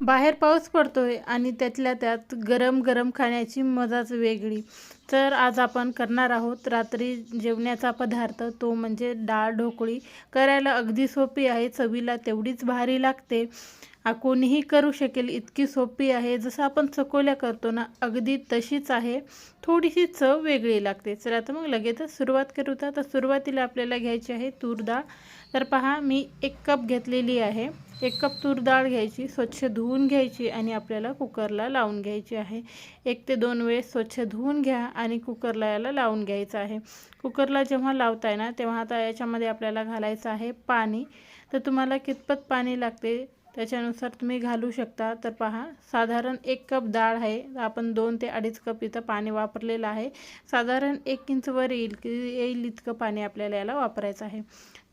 बाहेर पाऊस पडतोय आणि त्यातल्या त्यात गरम गरम खाण्याची मजाच वेगळी. तर आज आपण करणार आहोत रात्री जेवण्याचा पदार्थ तो म्हणजे डाळ ढोकळी. करायला अगदी सोपी आहे चवीला तेवढीच भारी लागते. कोणीही करू शकेल इतकी सोपी आहे जसं आपण चकोल्या करतो ना अगदी तशीच आहे. थोडीशी चव वेगळी लागते. चला तर मग लगेचच सुरुवात करू. तर सुरुवातीला आपल्याला घ्यायची आहे तूर डाळ. तर पहा मी एक कप घेतलेली आहे. एक कप तूर डाळ घ्यायची स्वच्छ धुवून घ्यायची आणि आपल्याला कुकरला लावून घ्यायची आहे. एक ते दोन वेळेस स्वच्छ धुवून घ्या आणि कुकरला याला लावून घ्यायचं आहे. कुकरला जेव्हा लावताय ना तेव्हा आता याच्यामध्ये आपल्याला घालायचं आहे पाणी. तर तुम्हाला कितपत पाणी लागते? त्याच्यानुसार तुम्ही घालू शकता. तर पहा साधारण एक कप डाळ आहे. आपण दोन ते अडीच कप इथं पाणी वापरलेलं आहे. साधारण एक इंचवर येईल की येईल इतकं पाणी आपल्याला याला वापरायचं आहे.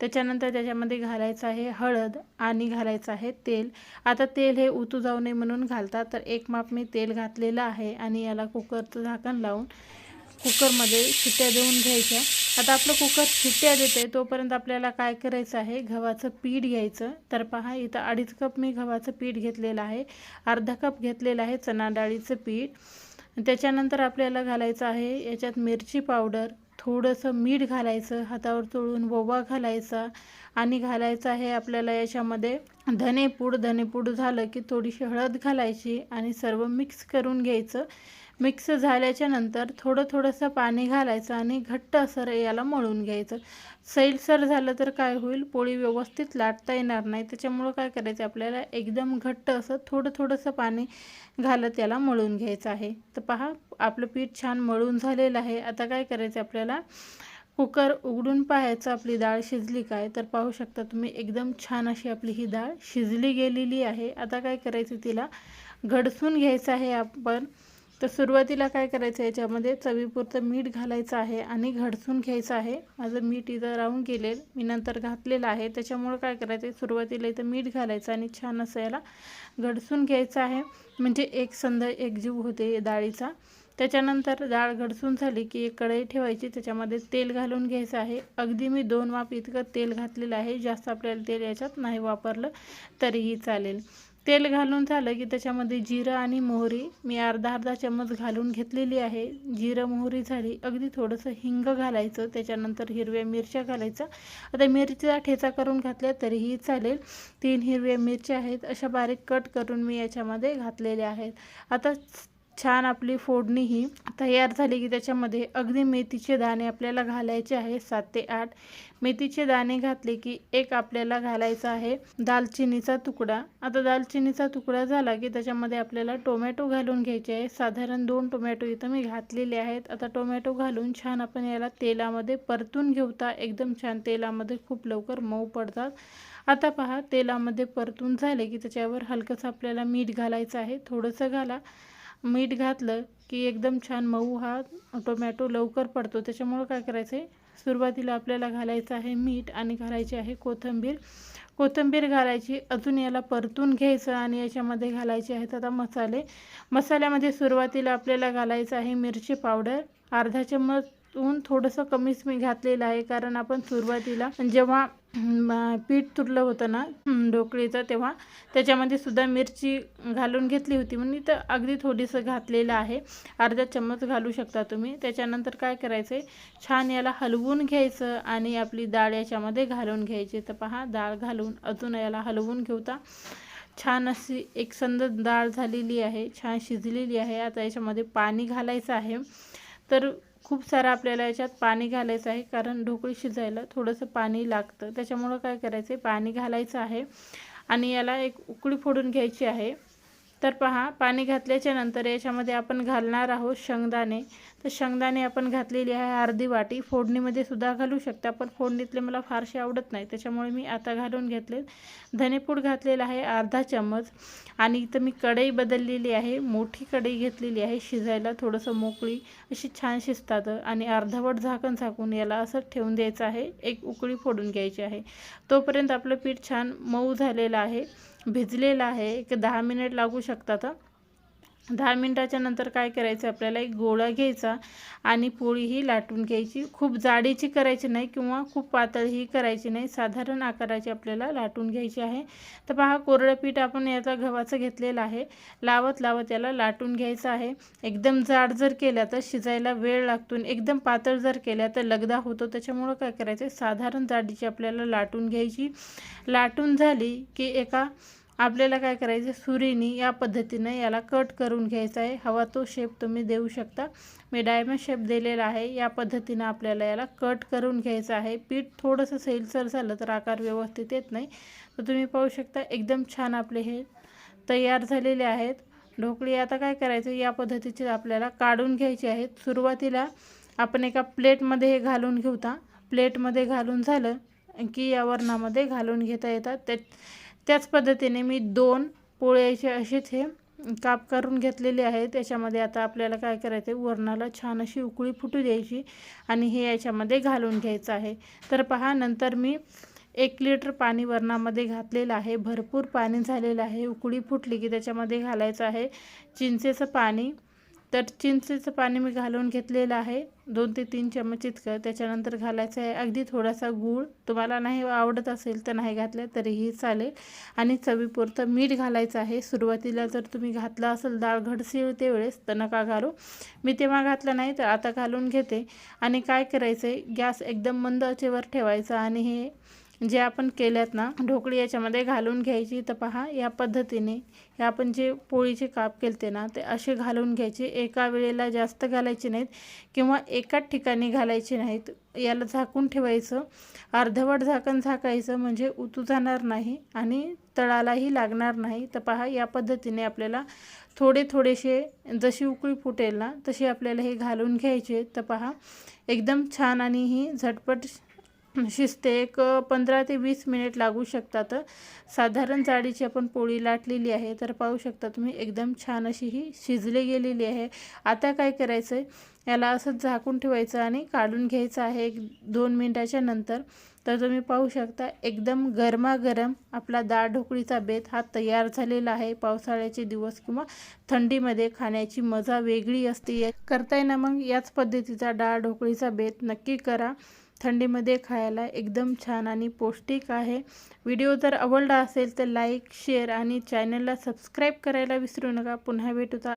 त्याच्यानंतर त्याच्यामध्ये घालायचं आहे हळद आणि घालायचं आहे तेल. आता तेल हे उतू जाऊ नये म्हणून घालतात. तर एक माप मी तेल घातलेलं आहे आणि याला कुकरचं झाकण लावून कुकरमध्ये शिट्ट्या देऊन घ्यायच्या. आता आपलं कुकर शिट्ट्या देते तोपर्यंत आपल्याला काय करायचं आहे गव्हाचं पीठ घ्यायचं. तर पहा इथं अडीच कप मी गव्हाचं पीठ घेतलेलं आहे. अर्धा कप घेतलेलं आहे चना डाळीचं पीठ. त्याच्यानंतर आपल्याला घालायचं आहे याच्यात मिरची पावडर थोडंसं मीठ घालायचं हातावर चोळून ववा घालायचा आणि घालायचं आहे आपल्याला याच्यामध्ये धनेपूड. धनेपूड झालं की थोडीशी हळद घालायची आणि सर्व मिक्स करून घ्यायचं. मिक्स झाल्याच्यानंतर थोडं थोडंसं पाणी घालायचं आणि घट्ट असं याला मळून घ्यायचं. सैलसर झालं तर काय होईल? पोळी व्यवस्थित लाटता येणार नाही. त्याच्यामुळं काय करायचं? आपल्याला एकदम घट्ट असं थोडं थोडंसं पाणी घालत याला मळून घ्यायचं आहे. तर पहा आपलं पीठ छान मळून झालेलं आहे. आता काय करायचं? आपल्याला कुकर उघडून पाहायचं आपली डाळ शिजली काय? तर पाहू शकता तुम्ही एकदम छान अशी आपली ही डाळ शिजली गेलेली आहे. आता काय करायचं? तिला घडसून घ्यायचं आहे आपण. तर सुरुवातीला काय करायचं आहे याच्यामध्ये चवीपुरतं मीठ घालायचं आहे आणि घडसून घ्यायचं आहे. माझं मीठ इथं राहून गेलेलं मी नंतर घातलेलं आहे. त्याच्यामुळं काय करायचं आहे सुरुवातीला इथं मीठ घालायचं आणि छान असं याला घडसून घ्यायचं आहे. म्हणजे एक संध एकजीव होते डाळीचा. त्याच्यानंतर डाळ घडसून झाली की एक कढई ठेवायची त्याच्यामध्ये तेल घालून घ्यायचं आहे. अगदी मी दोन माप इतकं तेल घातलेलं आहे जास्त आपल्याला तेल याच्यात नाही वापरलं तरीही चालेल. तेल घालून झालं की त्याच्यामध्ये जिरं आणि मोहरी मी अर्धा अर्धा चम्मच घालून घेतलेली आहे. जिरं मोहरी झाली अगदी थोडंसं हिंग घालायचं त्याच्यानंतर हिरव्या मिरच्या घालायच्या आता मिरच्या ठेचा करून घातल्या तरीही चालेल. तीन हिरव्या मिरच्या आहेत अशा बारीक कट करून मी याच्यामध्ये घातलेल्या आहेत. आता छान आपली फोडणी ही तयार झाली की त्याच्यामध्ये अगदी मेथीचे दाणे आपल्याला घालायचे आहे सात ते आठ. मेथीचे दाणे घातले की एक आपल्याला घालायचा आहे दालचिनीचा तुकडा. आता दालचिनीचा तुकडा झाला की त्याच्यामध्ये आपल्याला टोमॅटो घालून घ्यायचे आहे. साधारण दोन टोमॅटो इथं मी घातलेले आहेत. आता टोमॅटो घालून छान आपण याला तेलामध्ये परतून घेऊता. एकदम छान तेलामध्ये खूप लवकर मऊ पडतात. आता पहा तेलामध्ये परतून झाले की त्याच्यावर हलकंसं आपल्याला मीठ घालायचं आहे. थोडंसं घाला. मीठ घातलं की एकदम छान मऊ हा टोमॅटो लवकर पडतो. त्याच्यामुळं काय करायचं आहे सुरुवातीला आपल्याला घालायचं आहे मीठ आणि घालायची आहे कोथिंबीर. कोथिंबीर घालायची अजून याला परतून घ्यायचं आणि याच्यामध्ये घालायचे आहेत आता मसाले. मसाल्यामध्ये सुरुवातीला आपल्याला घालायचं आहे मिरची पावडर. अर्धा चम्मच ऊन थोडंसं कमीच मी घातलेलं आहे कारण आपण सुरुवातीला जेव्हा पीठ तुरलं होतं ना ढोकळीचं तेव्हा. त्याच्यामध्ये सुद्धा मिरची घालून घेतली होती. म्हणून तर अगदी थोडीसं घातलेलं आहे. अर्धा चम्मच घालू शकता तुम्ही. त्याच्यानंतर काय करायचं आहे छान याला हलवून घ्यायचं आणि आपली डाळ याच्यामध्ये घालून घ्यायची. तर पहा डाळ घालून अजून याला हलवून घेऊता. छान अशी एक संद डाळ झालेली आहे. छान शिजलेली आहे. आता याच्यामध्ये पाणी घालायचं आहे. तर खूप सारं आपल्याला याच्यात पाणी घालायचं आहे कारण ढोकळी शिजायला थोडंसं पाणी लागतं. त्याच्यामुळं काय करायचं आहे पाणी घालायचं आहे आणि याला एक उकळी फोडून घ्यायची आहे. तर पहा पाणी घातल्याच्या नंतर याच्यामध्ये आपण घालणार आहोत शेंगदाणे. तर शेंगदाणे आपण घातलेली आहे अर्धी वाटी. फोडणीमध्ये सुद्धा घालू शकता पण फोडणीतले मला फारसे आवडत नाही. त्याच्यामुळे मी आता घालून घेतले. धनेपूड घातलेला आहे अर्धा चम्मच. आणि इथं मी कढई बदललेली आहे. मोठी कढई घेतलेली आहे. शिजायला थोडंसं मोकळी. अशी छान शिजतात. आणि अर्धवट झाकण झाकून याला असं ठेवून द्यायचं आहे. एक उकळी फोडून घ्यायची आहे. तोपर्यंत आपलं पीठ छान मऊ झालेलं आहे. भिजलेलं आहे. एक दहा मिनिट लागू शकतात. दहा मिनटाच्या नंतर काय करायचं? आपल्याला एक गोळा घ्यायचा आणि पोळी ही लाटून घ्यायची. खूप जाडीची करायची नाही किंवा खूप पातळही करायची नाही. साधारण आकाराची आपल्याला लाटून घ्यायची आहे. तर पहा कोरडं पीठ आपण याचा गव्हाचं घेतलेलं आहे. लावत लावत याला लाटून घ्यायचं आहे. एकदम जाड जर केल्या तर शिजायला वेळ लागतो एकदम पातळ जर केल्या तर लगदा होतो. त्याच्यामुळं काय करायचं? साधारण जाडीची आपल्याला लाटून घ्यायची. लाटून झाली की एका आपल्याला काय करायचं सुरीनी या पद्धतीनं याला कट करून घ्यायचा आहे. हवा तो शेप तुम्ही देऊ शकता. मी डायमंड शेप दिलेला आहे. या पद्धतीनं आपल्याला याला कट करून घ्यायचं आहे. पीठ थोडंसं सैलसर झालं तर आकार व्यवस्थित येत नाही. तर तुम्ही पाहू शकता एकदम छान आपले हे तयार झालेले आहेत. ढोकळी आता काय करायचं? या पद्धतीचे आपल्याला काढून घ्यायची आहेत सुरुवातीला आपण एका प्लेटमध्ये हे घालून घेऊता प्लेटमध्ये घालून झालं की या वरणामध्ये घालून घेता येतात. त्या त्याच पद्धतीने मी दोन पोळ्याचे असेच हे काप करून घेतलेले आहेत. त्याच्यामध्ये आता आपल्याला काय करायचं आहे वरणाला छान अशी उकळी फुटू द्यायची आणि हे याच्यामध्ये घालून घ्यायचं आहे. तर पहा नंतर मी एक लिटर पाणी वरणामध्ये घातलेलं आहे. भरपूर पाणी झालेलं आहे. उकळी फुटली की त्याच्यामध्ये घालायचं आहे. चिंचेचं पाणी तर चिंचेचं पाणी मी घालून घेतलेलं आहे. दोन ते तीन चमच इतकं. त्याच्यानंतर घालायचं आहे अगदी थोडासा गूळ. तुम्हाला नाही आवडत असेल तर नाही घातलं तरीही चालेल. आणि चवीपुरतं मीठ घालायचं आहे. सुरुवातीला जर तुम्ही घातलं असेल डाळ ते वेळेस तर नका घालू. मी तेव्हा घातलं नाही तर आता घालून घेते. आणि काय करायचं आहे गॅस एकदम मंद आचेवर ठेवायचा आणि हे जे आपण केल्यात ना ढोकळी याच्यामध्ये घालून घ्यायची. तर पहा या पद्धतीने हे आपण जे पोळीचे काप केलते ना ते असे घालून घ्यायचे. एका वेळेला जास्त घालायचे नाहीत किंवा एकाच ठिकाणी घालायचे नाहीत. याला झाकून ठेवायचं. अर्धवट झाकण झाकायचं म्हणजे उतू जाणार नाही आणि तळालाही लागणार नाही. तर पहा या पद्धतीने आपल्याला थोडे थोडेसे जशी उकळी फुटेल ना तशी आपल्याला हे घालून घ्यायचे. तर पहा एकदम छान आणि ही झटपट शिजते एक पंधरा ते वीस मिनिट लागू शकतात. साधारण जाडीची आपण पोळी लाटलेली आहे तर पाहू शकता तुम्ही एकदम छान अशी ही शिजली गेलेली आहे. आता काय करायचं आहे याला असंच झाकून ठेवायचं आणि काढून घ्यायचं आहे एक दोन मिनटाच्या नंतर. तर तुम्ही पाहू शकता एकदम गरमागरम आपला डाळ ढोकळीचा बेत हा तयार झालेला आहे. पावसाळ्याचे दिवस किंवा थंडीमध्ये खाण्याची मजा वेगळी असते. करताय ना मग? याच पद्धतीचा डाळ ढोकळीचा बेत नक्की करा. थंडीमध्ये खायला एकदम छान आणि पौष्टिक आहे. व्हिडिओ जर आवडला असेल तर लाईक शेअर आणि चॅनलला सबस्क्राईब करायला विसरू नका. पुन्हा भेटूचा